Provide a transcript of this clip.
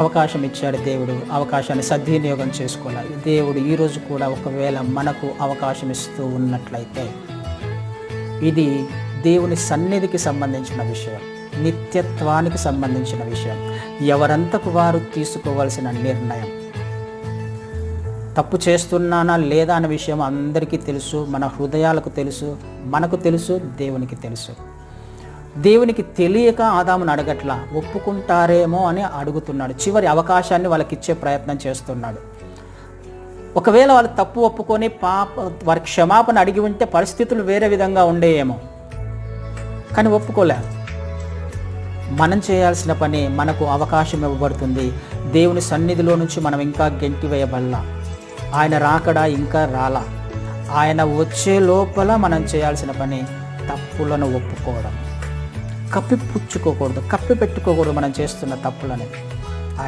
అవకాశం ఇచ్చాడు దేవుడు అవకాశాన్ని సద్వినియోగం చేసుకోవాలి. దేవుడు ఈరోజు కూడా ఒకవేళ మనకు అవకాశం ఇస్తూ ఉన్నట్లయితే ఇది దేవుని సన్నిధికి సంబంధించిన విషయం నిత్యత్వానికి సంబంధించిన విషయం. ఎవరంతకు వారు తీసుకోవాల్సిన నిర్ణయం? తప్పు చేస్తున్నానా లేదా అనే విషయం అందరికీ తెలుసు మన హృదయాలకు తెలుసు మనకు తెలుసు దేవునికి తెలుసు. దేవునికి తెలియక ఆదామును అడగట్లా ఒప్పుకుంటారేమో అని అడుగుతున్నాడు. చివరి అవకాశాన్ని వాళ్ళకి ఇచ్చే ప్రయత్నం చేస్తున్నాడు. ఒకవేళ వాళ్ళు తప్పు ఒప్పుకొని పాప వారి క్షమాపణ అడిగి ఉంటే పరిస్థితులు వేరే విధంగా ఉండేయేమో. కానీ ఒప్పుకోలే. మనం చేయాల్సిన పని మనకు అవకాశం ఇవ్వబడుతుంది. దేవుని సన్నిధిలో నుంచి మనం ఇంకా గెంటివేయబడలా. ఆయన రాకడా ఇంకా రాలా. ఆయన వచ్చే లోపల మనం చేయాల్సిన పని తప్పులను ఒప్పుకోవడం. కప్పి పుచ్చుకోకూడదు కప్పి పెట్టుకోకూడదు మనం చేస్తున్న తప్పులని